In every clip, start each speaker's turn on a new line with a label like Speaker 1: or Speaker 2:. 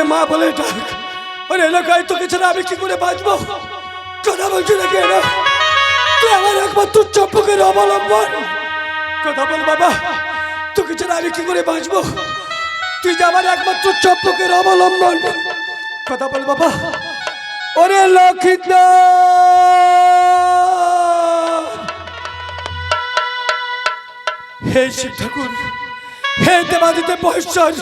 Speaker 1: আমাকে মা বলে ডাক। ওর এলাকায় তোকে ছাড়া আমি কি করে বাঁচবো? কথা বলছি না কেন তুই আমার একমাত্র চম্পকের অবলম্বন। কথা বল বাবা তোকে ছাড়া আমি কি করে বাঁচবো? তুই যে আমার একমাত্র চম্পকের অবলম্বন। কথা বল বাবা। ওরে লক্ষিতা। হে শিব ঠাকুর, হে দেবাদিতে মহেশ্বর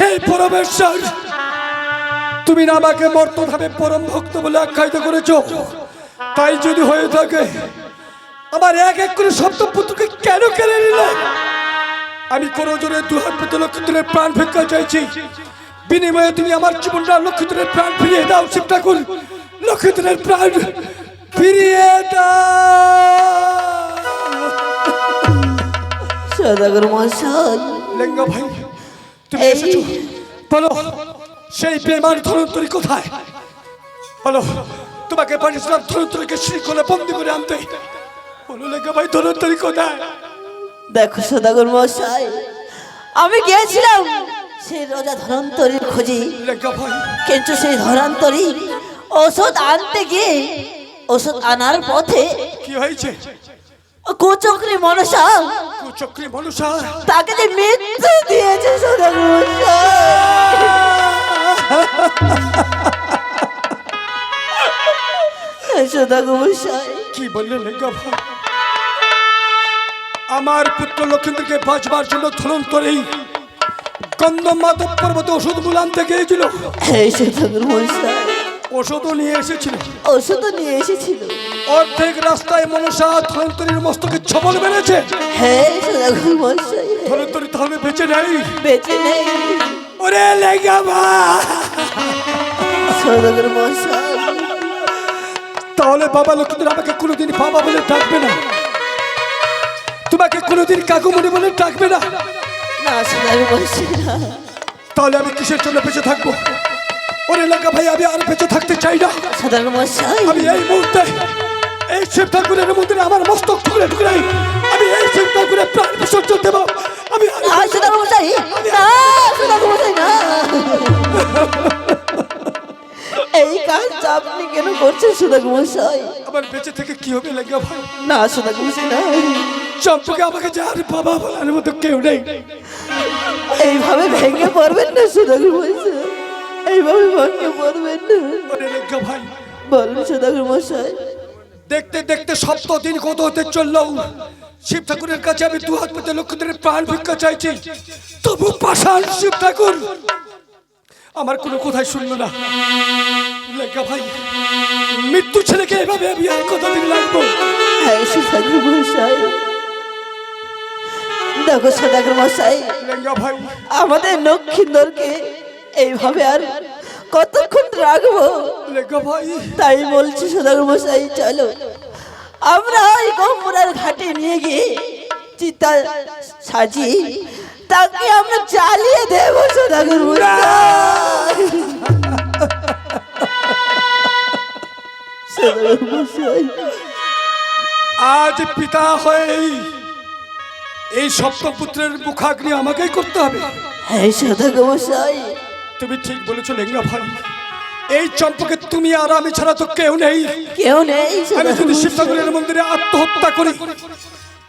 Speaker 1: হে পরমেশ্বর তুমি না আমাকে মর্তধামে পরম ভক্ত বলে আখ্যায়িত করেছ। তাই যদি হয়ে থাকে আমার এক এক করে সপ্তপুত্রকে কেন কেড়ে নিলে? আমি কোনো জোরে দুহাত পেতে লক্ষ্মীদের প্রাণ ভিক্ষা চাইছি। বিনিময়ে তুমি আমার জীবনটা লক্ষ্মীদের প্রাণ ফিরিয়ে দাও শিব ঠাকুর। লক্ষ্মীদের প্রাণ ফিরিয়ে দাও।
Speaker 2: সদাগর মশাই
Speaker 1: লেঙ্গা ভাই। তুমি এসেছ? বলো সেই প্রেমার ধনন্তরী কোথায়? বলো তোমাকে পাঠিয়েছিলাম ধনন্তরীকে শৃঙ্খলে বন্দি করে আনতে। বলো লেঙ্গা ভাই ধনন্তরী কোথায়?
Speaker 2: দেখো সদাগর মশাই আমি গিয়েছিলাম সেই রোজা ধরন্তরীর খোঁজে। কিন্তু সেই ধরান্তরী ওষুধ আনতে গিয়ে ওষুধ আনার পথে
Speaker 1: কি হয়েছে?
Speaker 2: কুচক্রি মনসা
Speaker 1: কুচক্রী মনুষা
Speaker 2: তাকে যে মৃত্যু দিয়েছে সদাগর মশাই সদাগর মশাই
Speaker 1: কি বললে লেঙ্গা ভাই? আমার পুত্র লক্ষ্মীদেরকে বাঁচবার জন্য ধনন্তরী গন্ধম মাধব পর্বতে ওষুধ মূল আনতে গিয়েছিল ওষুধও নিয়ে এসেছিল।
Speaker 2: ওষুধ নিয়ে এসেছিল।
Speaker 1: অর্ধেক রাস্তায় মনসা ধনন্তরীর মস্তকে ছবল মেরেছে।
Speaker 2: হ্যাঁ
Speaker 1: তাহলে বেঁচে নেই।
Speaker 2: বেঁচে নেই।
Speaker 1: ওরে লেগা তাহলে বাবা লক্ষ্মীদের আমাকে কোনোদিন বাবা বলে ডাকবে না। তোমাকে কোনোদিন কাকুমণি বলে ডাকবে না। তাহলে আমি কিসের জন্য বেঁচে থাকব? ওরে লেগা ভাই আমি আর বেঁচে থাকতে চাই না। আমি এই মুহূর্তে এই শিব ঠাকুরের মন্দিরে আমার মস্তক ঠুকরে ঠুকরে আমি এই শিব ঠাকুরের প্রাণ বিসর্জন দেবো। আমি
Speaker 2: এই কাজটা আপনি কেন করছেন সুদাগর মশাই?
Speaker 1: আমার বেঁচে থেকে কি হবে লেগা ভাই?
Speaker 2: না সুদাগর মশাই না।
Speaker 1: চম্পকে আমাকে যার বাবা বলার মতো কেউ নেই।
Speaker 2: এইভাবে ভেঙে পড়বেন না সুদাগর মশাই। এইভাবে ভেঙে পড়বেন না।
Speaker 1: ভাই।
Speaker 2: বলুন সুদাগর মশাই।
Speaker 1: দেখতে দেখতে সপ্ত দিন কত হতে চলল। শিব ঠাকুরের কাছে আমি দু হাত পেতে লক্ষ্মীদের প্রাণ ভিক্ষা চাইছি। তবু পাশান শিব ঠাকুর আমার কোনো কোথায় শুনলো না। লেখা ভাই মৃত্যু ছেলেকে এভাবে আমি আর কতদিন লাগবো?
Speaker 2: হ্যাঁ দেখো সুদাগর মশাই
Speaker 1: লেঙ্গা ভাই।
Speaker 2: আমাদের লক্ষ্মীন্দরকে এইভাবে আর কতক্ষণ রাখব? তাই বলছি সদাগর মশাই চলো। আমরা ওই গম্বুরার ঘাটে নিয়ে গিয়ে চিতা সাজি তাকে আমরা জ্বালিয়ে দেবো সদাগর
Speaker 1: আজ পিতা হয়ে এই সপ্তপুত্রের মুখাগ্নি আমাকেই করতে হবে।
Speaker 2: হ্যাঁ সদাগর মশাই।
Speaker 1: তুমি ঠিক বলেছ লেঙ্গা ভাই। এই চম্পকে তুমি আর আমি ছাড়া তো কেউ নেই।
Speaker 2: কেউ নেই।
Speaker 1: আমি যদি শিব
Speaker 2: মশাই।
Speaker 1: ঠাকুরের মন্দিরে আত্মহত্যা করি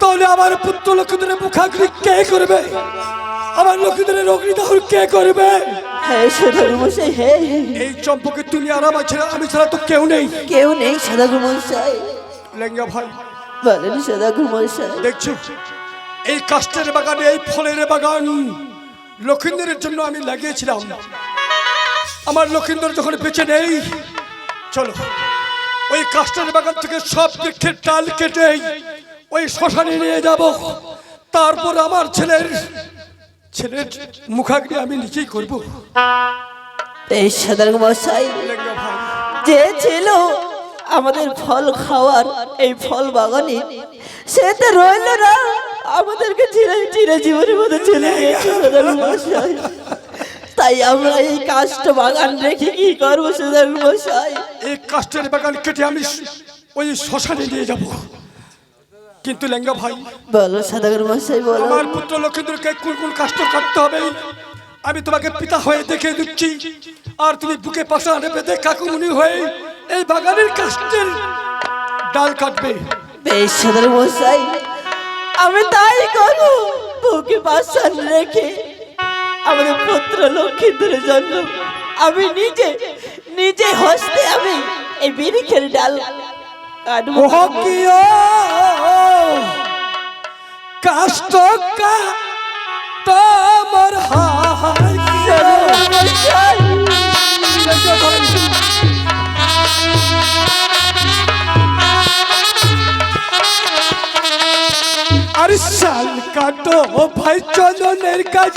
Speaker 1: তাহলে আমার পুত্র লক্ষ্মীদের মুখাগ্নি কে করবে? আমার লক্ষ্মীদের অগ্নিদাহর কে করবে? এই চম্পকে তুমি আর আমার ছাড়া আমি ছাড়া তো কেউ নেই।
Speaker 2: কেউ নেই সদাগর মশাই
Speaker 1: লেঙ্গা ভাই।
Speaker 2: বলেন সদাগর মশাই
Speaker 1: দেখছ এই কাষ্টের বাগানে এই ফলের বাগান লক্ষিন্দরের জন্য আমি লাগিয়েছিলাম। আমার লক্ষিন্দর যখন বেঁচে নেই, চলো, ওই কাষ্টের বাগান থেকে সব বৃক্ষের ডাল কেটে ওই শ্মশানে নিয়ে যাব। তারপর আমার ছেলের ছেলের মুখাগ্নি আমি নিজেই করব।
Speaker 2: এই সদাগর মশাই, যে ছিল আমাদের ফল খাওয়ার এই ফল বাগানে, সে তো রইল না। আমাদেরকে চিরে চিরে জীবনের মধ্যে চলে গেছে সদাগর মশাই। তাই আমরা এই কাষ্ট বাগান রেখে কি করব সদাগর মশাই?
Speaker 1: এই কাষ্টের বাগান কেটে আমি ওই শ্মশানে নিয়ে যাব। কিন্তু লেঙ্গা ভাই
Speaker 2: বলো সদাগর মশাই বলো।
Speaker 1: আমার পুত্র লক্ষেন্দ্রকে কোন কোন কাষ্ট কাটতে হবে? আমি তোমাকে পিতা হয়ে দেখে দিচ্ছি। আর তুমি বুকে পাশা বেঁধে কাকুমুনি হয়ে এই বাগানের কাষ্টের ডাল কাটবে।
Speaker 2: বেশ সদর মশাই। আমি তাই করব। বউকে বাসান রেখে আমাদের পুত্র লক্ষ্মীদের জন্য আমি নিজে নিজে হস্তে আমি এই বিরিখের ডাল
Speaker 1: কাষ্ট কা তোমার হাই আর শাল কাটো ভাই চন্দনের গাছ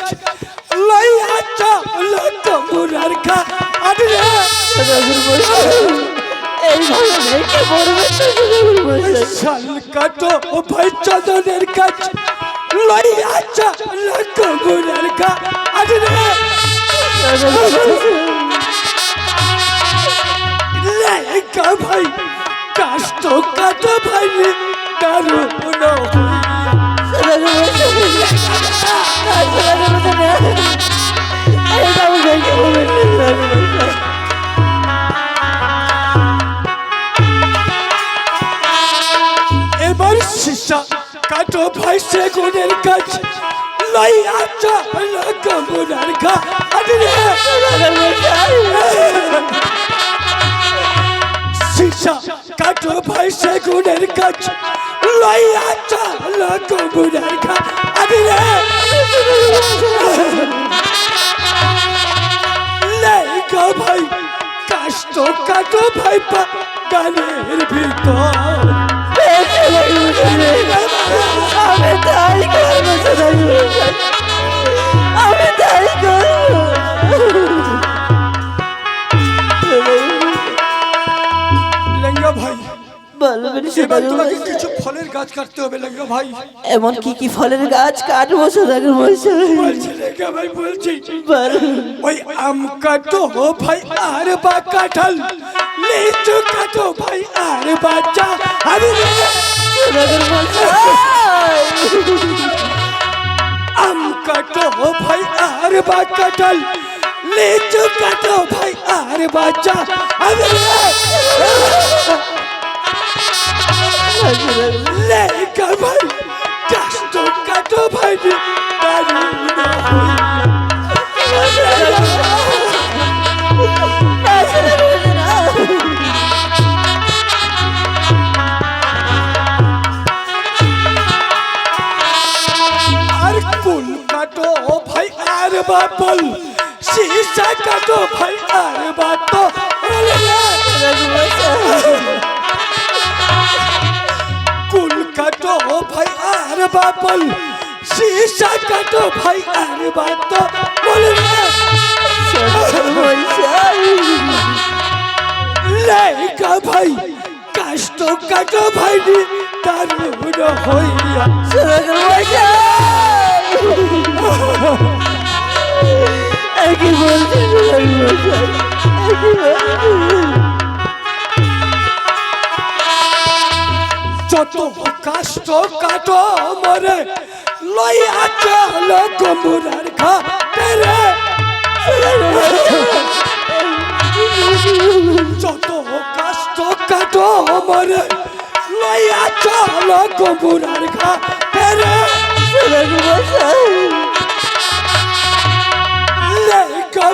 Speaker 1: লইয়া চল কমুরার খা। আরে
Speaker 2: এইভাবে রেখে পড়বে
Speaker 1: শাল কাটো ভাই চন্দনের গাছ লইয়া চল কমুরার খা। আরে ভাই কাষ্ট কাটো ভাই দারুণ এবার শিশা কাটো ভাই সেগুনের কাজ। লইয়া চল কমুরার খা শিশা কাটো ভাই সেগুনের কাজ। লইয়া চল কমুরার খা আরে লেখা ভাই, কাষ্ট কাটো ভাই পা গানের ভিতর।
Speaker 2: আমি করব, আমি তাই
Speaker 1: লেঙ্গা এবার তোমাকে কিছু ফলের গাছ কাটতে হবে লেঙ্গা ভাই।
Speaker 2: এমন কি কি ফলের গাছ কাটবো সদাগর মশাই
Speaker 1: বলছি লেঙ্গা ভাই বলছি।
Speaker 2: বল।
Speaker 1: ওই আম কাটো ভাই আর বা কাঁঠাল। লিচু কাটো ভাই আর বা চা আরে
Speaker 2: সদাগর মশাই
Speaker 1: আম কাটো ভাই আর বা কাঁঠাল। লিচু কাটো ভাই আর বা চা আরে ভাই কাষ্ট কাটো ভাই দারুণ আর কুল কাটো ভাই, আর বাপল শীশা কাটো ভাই আর বাত আর বাপল শীশা কাটো ভাই, আর বাত বলে লেখা ভাই, কাষ্ট কাটো ভাই দারুণ হইয়া
Speaker 2: কি বলছি
Speaker 1: যত কাষ্ট কাটো মরে লইয়া চল কমুরার খা রে যত কাষ্ট কাটো মরে লইয়া চল কমুরার খা রে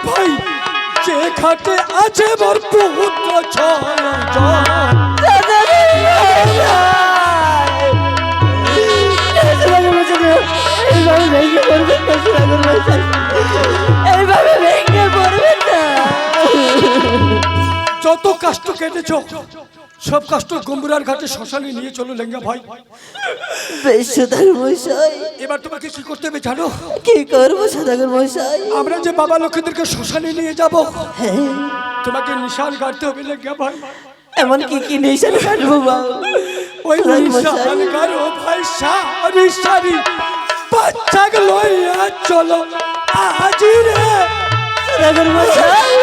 Speaker 1: ভাই, যে খাটে আছে মোর পুত্র ছয়
Speaker 2: এইভাবে ভেঙে পড়বেন না
Speaker 1: যত কষ্ট কেটেছ সব কষ্ট গম্বুরার ঘাটে শ্মশানে নিয়ে চলো লেঙ্গা ভাই।
Speaker 2: বেশ সদাগর মশাই।
Speaker 1: এবার তোমাকে কি করতে হবে জানো?
Speaker 2: কি করব সদাগর মশাই?
Speaker 1: আমরা যে বাবা লক্ষ্মীদেরকে শ্মশানে নিয়ে যাব
Speaker 2: হ্যাঁ,
Speaker 1: তোমাকে নিশান গাড়তে হবে লেঙ্গা ভাই।
Speaker 2: এমন কি কি নিশান কাটবো বাবু?
Speaker 1: ওই নিশান গাড়ো ভাই সারি সারি। বাচ্চা লইয়া চলো আজি রে।
Speaker 2: সদাগর মশাই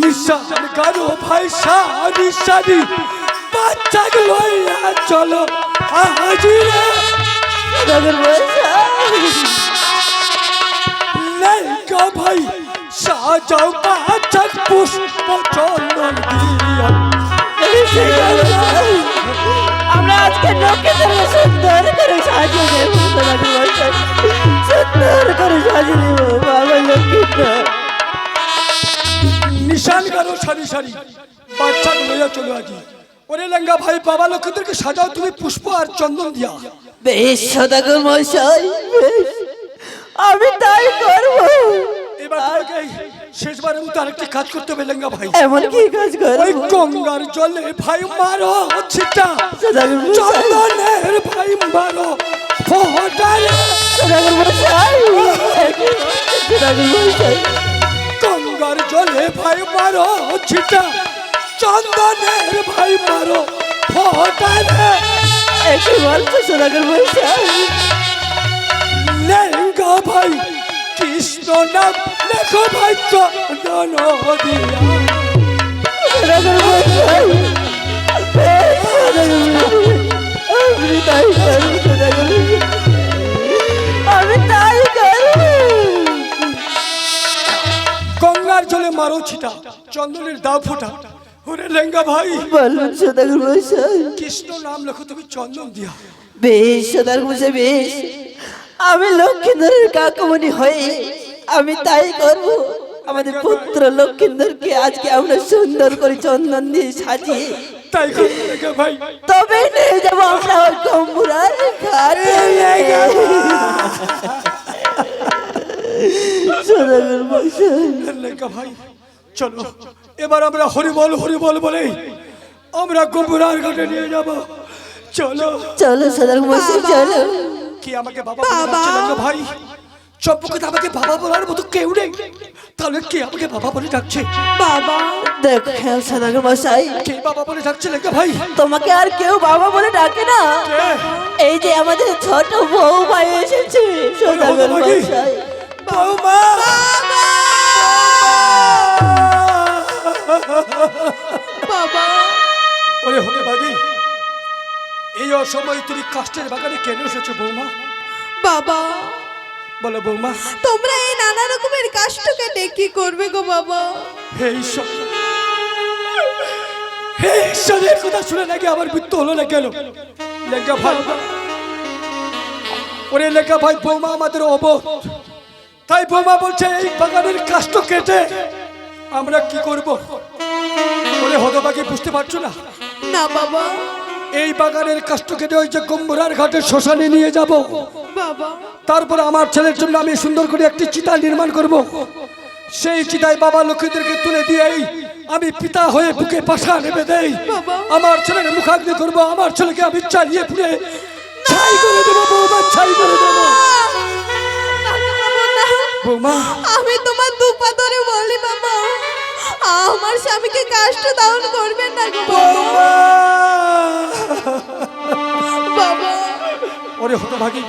Speaker 1: নিশান গাড়ো ভাই সারি সারি। বাচ্চা লইয়া চলো আজি রে।
Speaker 2: সদাগর মশাই
Speaker 1: লেঙ্গা ভাই, সাজাও পাঁচাক পুষ্প চন্দন দিয়া।
Speaker 2: আজকে লক্ষ্মীদের সুন্দর করে সাজিয়ে দেব মশাই সুন্দর করে সাজিয়ে দেব বাবা লক্ষ্মীদের
Speaker 1: নিশান গানো সারি সারি। বাচ্চা লইয়া চলো আজি। ওরে লেঙ্গা ভাই বাবা লক্ষ্মীদেরকে সাজাও তুমি পুষ্প আর চন্দন দিয়া।
Speaker 2: বেশ সদাগর মশাই আমি তাই করব।
Speaker 1: এবার তোমাকে শেষবারের মতো আরেকটি কাজ করতে হবে লেঙ্গা ভাই।
Speaker 2: এমন কি কাজ
Speaker 1: ওই
Speaker 2: করব
Speaker 1: গঙ্গার জলে ভাই মারো ছিটা। চন্দনের ভাই মারো ফোটারে গঙ্গার জলে ভাই মারো ছিটা। চন্দনের ভাই মারো ফোটারে
Speaker 2: একই গল্প মশাই
Speaker 1: লেঙ্গা ভাই কৃষ্ণ নাম লেখো ভাই চন্দন
Speaker 2: আমি
Speaker 1: গঙ্গার জলে মারো ছিটা, চন্দনের দাও ফোটা। ওরে লেঙ্গা ভাই। কৃষ্ণ নাম লেখো তুমি চন্দন দিয়া।
Speaker 2: বেশ সদাগর মশাই, বেশ। আমি লক্ষ্মী লক্ষ্মীধরের কাকমণি হয়ে আমি তাই করব। আমাদের পুত্র লক্ষ্মীধরকে আজকে আমরা সুন্দর করে চন্দন দিয়ে সাজিয়ে
Speaker 1: তাই ভাই?
Speaker 2: তবে নিয়ে যাব আমরা ওই কম্বুরার ঘাটে।
Speaker 1: ভাই চলো এবার আমরা হরি বল হরি বল আমরা গোপুরার ঘাটে নিয়ে যাব। চলো।
Speaker 2: চলো মশাই চলো।
Speaker 1: কি আমাকে বাবা লেঙ্গা ভাই? চম্পকে আমাকে বাবা বলার মতো কেউ নেই। তাহলে কে আমাকে বাবা বলে ডাকছে?
Speaker 2: বাবা। দেখো হ্যাঁ, সদাগর মশাই।
Speaker 1: কে বাবা বলে ডাকছে লেঙ্গা ভাই?
Speaker 2: তোমাকে আর কেউ বাবা বলে ডাকে না। এই যে আমাদের ছোট বউ ভাই এসেছে সদাগর। মশাই।
Speaker 1: বৌমা
Speaker 3: বাবা।
Speaker 1: ওরে হতে বাগি এই অসময় তুমি কাষ্টের বাগানে কেন এসেছ বৌমা
Speaker 3: বাবা।
Speaker 1: বলো বৌমা।
Speaker 3: তোমরা এই নানা রকমের কাষ্ট কেটে কি করবে গো বাবা?
Speaker 1: হে ঈশ্বর। হে ঈশ্বরের কথা শুনে নাকি আমার মৃত্যু হলো না কেন? লেখা ভাই। ওরে লেখা ভাই বৌমা আমাদের অবধ। তাই বৌমা বলছে এই বাগানের কাষ্ট কেটে আমরা কি করব? ওরে হতবাকে বুঝতে পারছ না?
Speaker 3: না বাবা।
Speaker 1: এই বাগানের কাষ্ট কেটে ওই যে গম্বুরার ঘাটে শ্মশানে নিয়ে যাব। তারপর আমার ছেলের জন্য আমি সুন্দর করে একটি চিতা নির্মাণ করব। সেই চিতায় বাবা লক্ষ্মীদেরকে তুলে দিয়েই আমি পিতা হয়ে বুকে পাশা নেবে দেই। আমার ছেলের মুখাগ্নি করব আমার ছেলেকে আমি চালিয়ে পুড়ে ছাই করে দেবো বৌমা ছাই করে দেবো। বৌমা।
Speaker 3: আমি তোমার দুপা ধরে বলি বাবা। আমার স্বামীকে কাষ্ট দাউন করবেন না
Speaker 1: বৌমা।
Speaker 3: বাবা।
Speaker 1: ওরে হতভাগী।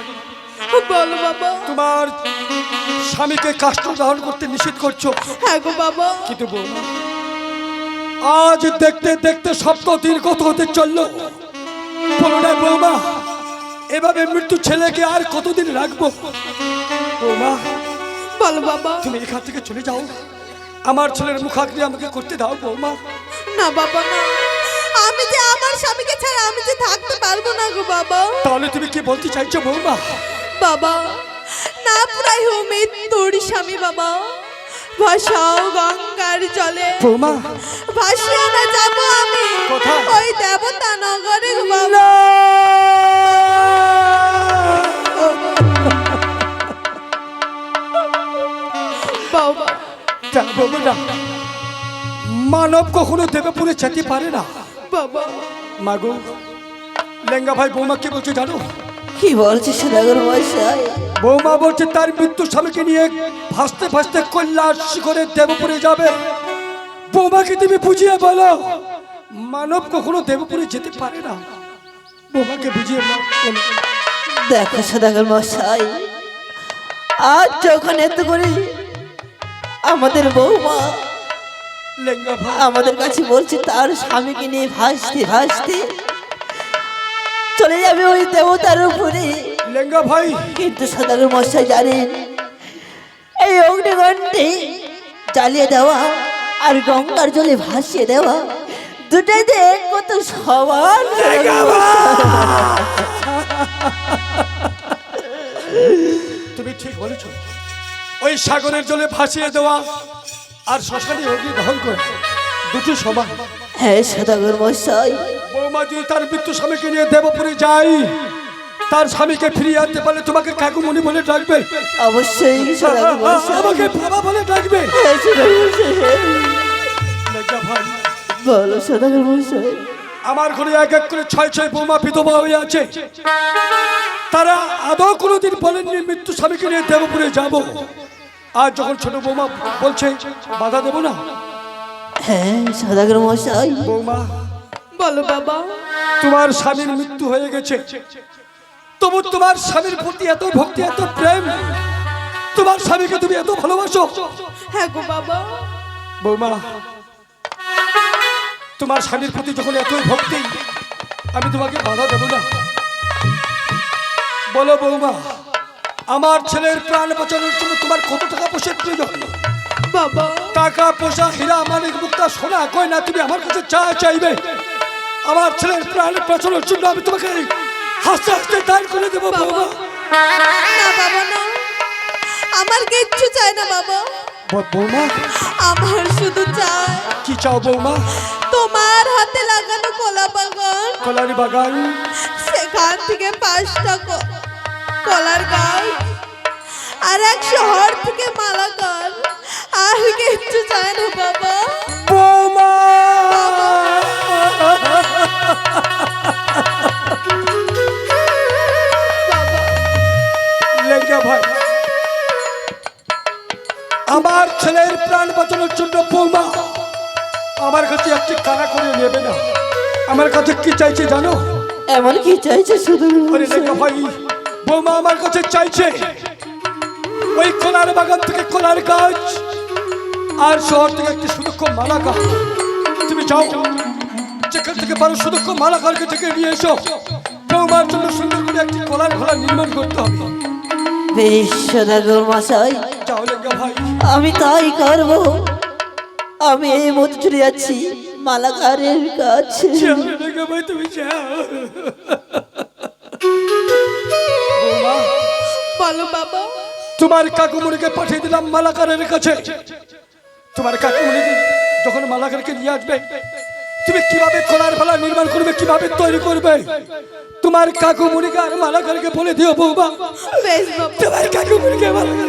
Speaker 3: বলো বাবা।
Speaker 1: তোমার স্বামীকে কাষ্ট দহন করতে নিষেধ করছ?
Speaker 3: হ্যাঁ গো বাবা।
Speaker 1: কিন্তু বৌমা আজ দেখতে দেখতে সপ্তাহ দিন কত হতে চলল? বলো না বৌমা এভাবে মৃত্যু ছেলেকে আর কতদিন রাখব? বৌমা
Speaker 3: বলো বাবা।
Speaker 1: তুমি এখান থেকে চলে যাও। আমার ছেলের মুখাগ্নি আমাকে করতে দাও বৌমা।
Speaker 3: না বাবা না। আমি যে আমার স্বামীকে ছাড়া আমি যে থাকতে পারব না গো বাবা।
Speaker 1: তাহলে তুমি কি বলতে চাইছো বৌমা?
Speaker 3: বাবা। না প্রায় হোমে তোর স্বামী বাবা। ভাসাও গঙ্গার জলে।
Speaker 1: বৌমা।
Speaker 3: ভাসিয়ে না যাব আমি? ওই দেবতা নগরে বাবা।
Speaker 1: না। মানব কখনো দেবপুরে যেতে পারে না।
Speaker 3: বাবা।
Speaker 1: মাগো লেঙ্গা ভাই বৌমা কি বলছে জানো?
Speaker 2: কি বলছে সদাগর মশাই
Speaker 1: বৌমা বলছে তার মৃত্যু স্বামীকে নিয়ে ভাসতে ভাসতে কল্যাণ শিখরে দেবপুরে যাবে। বৌমাকে তুমি বুঝিয়ে বলো মানব কখনো দেবপুরে যেতে পারে না। বৌমাকে বুঝিয়ে বলো।
Speaker 2: দেখো সদাগর মশাই আজ যখন এত করে আমাদের বৌমা আমাদের কাছে বলছে তার স্বামীকে নিয়ে ভাসতে ভাসতে চলে যাবে ওই দেবতার উপরে।
Speaker 1: লেঙ্গা ভাই।
Speaker 2: কিন্তু সদাগর মশাই জানেন এই অগ্নিগণটি জ্বালিয়ে দেওয়া আর গঙ্গার জলে ভাসিয়ে দেওয়া দুটাইতে কত সমান
Speaker 1: তুমি ঠিক বলেছ। ওই সাগরের জলে ভাসিয়ে দেওয়া আর শ্মশানে অগ্নি দহন করে দুটি সমান।
Speaker 2: হ্যাঁ সদাগর মশাই
Speaker 1: বৌমা যদি তার মৃত্যু স্বামীকে নিয়ে দেবপুরে যাই তার স্বামীকে ফিরিয়ে আনতে পারলে তোমাকে কাকুমণি বলে ডাকবে।
Speaker 2: অবশ্যই
Speaker 1: আমাকে বাবা বলে ডাকবে।
Speaker 2: হ্যাঁ, বলো সদাগর মশাই
Speaker 1: আমার ঘরে এক এক করে ছয় ছয় বৌমা বিধবা হয়ে আছে। তারা আদৌ কোনোদিন বলেননি মৃত্যু স্বামীকে নিয়ে দেবপুরে যাব। আর যখন ছোট বৌমা বলছে বাধা দেব না?
Speaker 2: হ্যাঁ সদাগর মশাই।
Speaker 1: বৌমা
Speaker 3: বলো বাবা।
Speaker 1: তোমার স্বামীর মৃত্যু হয়ে গেছে। তবু তোমার স্বামীর প্রতি এত ভক্তি এত প্রেম তোমার স্বামীকে তুমি এত ভালোবাসো?
Speaker 3: হ্যাঁ গো বাবা।
Speaker 1: বৌমা তোমার স্বামীর প্রতি যখন এতই ভক্তি আমি তোমাকে বাধা দেব না। বলো বৌমা আমার ছেলের প্রাণ বাঁচানোর জন্য তোমার কত টাকা পয়সার প্রয়োজন?
Speaker 3: বাবা।
Speaker 1: টাকা পয়সা হীরা মানিক মুক্তা সোনা গয়না তুমি আমার কাছে চা চাইবে আমার ছেলের প্রাণ বাঁচানোর জন্য আমি তোমাকে হাসতে হাসতে দান করে দেবো বৌমা।
Speaker 3: না বাবা না। আমার কিচ্ছু চাই না বাবা।
Speaker 1: বৌমা।
Speaker 3: আমার শুধু চাই
Speaker 1: কি চাও বৌমা?
Speaker 3: তোমার হাতে লাগানো কলা বাগান।
Speaker 1: কলারি বাগান।
Speaker 3: সেখান থেকে পাঁচটা ক- কলার গাছ। আর এক শহর থেকে মালাকার আর কিচ্ছু চাই না বাবা।
Speaker 1: বৌমা! ভাই। আমার ছেলের প্রাণ বাঁচানোর জন্য বৌমা আমার কাছে একটি কানা করে নেবে না। আমার কাছে কি চাইছে জানো?
Speaker 2: এমন কি চাইছে
Speaker 1: লেঙ্গা ভাই বৌমা আমার কাছে চাইছে। ওই কলার বাগান থেকে কলার গাছ আর শহর থেকে একটি সুদক্ষ মালা গাছ তুমি যাও। যেখান থেকে পারো সুদক্ষ মালা গাছকে থেকে নিয়ে এসো। বৌমার জন্য সুন্দর করে একটি কলার ঘোড়া নির্মাণ করতে হবে।
Speaker 2: বেশ সদাগর মশাই
Speaker 1: যাও
Speaker 2: আমি তাই করব। আমি এই মতো চলে যাচ্ছি মালাকারের কাছে।
Speaker 1: তুমি যাও বৌমা
Speaker 3: বলো বাবা।
Speaker 1: তোমার কাকুমণিকে পাঠিয়ে দিলাম মালাকারের কাছে। তোমার কাকুমণিকে যখন মালাকারকে নিয়ে আসবে তুমি কীভাবে খোলার ফেলা নির্মাণ করবে কীভাবে তৈরি করবে? তোমার কাকুমণিকে আর মালাকারকে বলে দিও
Speaker 3: বাবা
Speaker 1: তোমার কাকুমণিকে মালাকারকে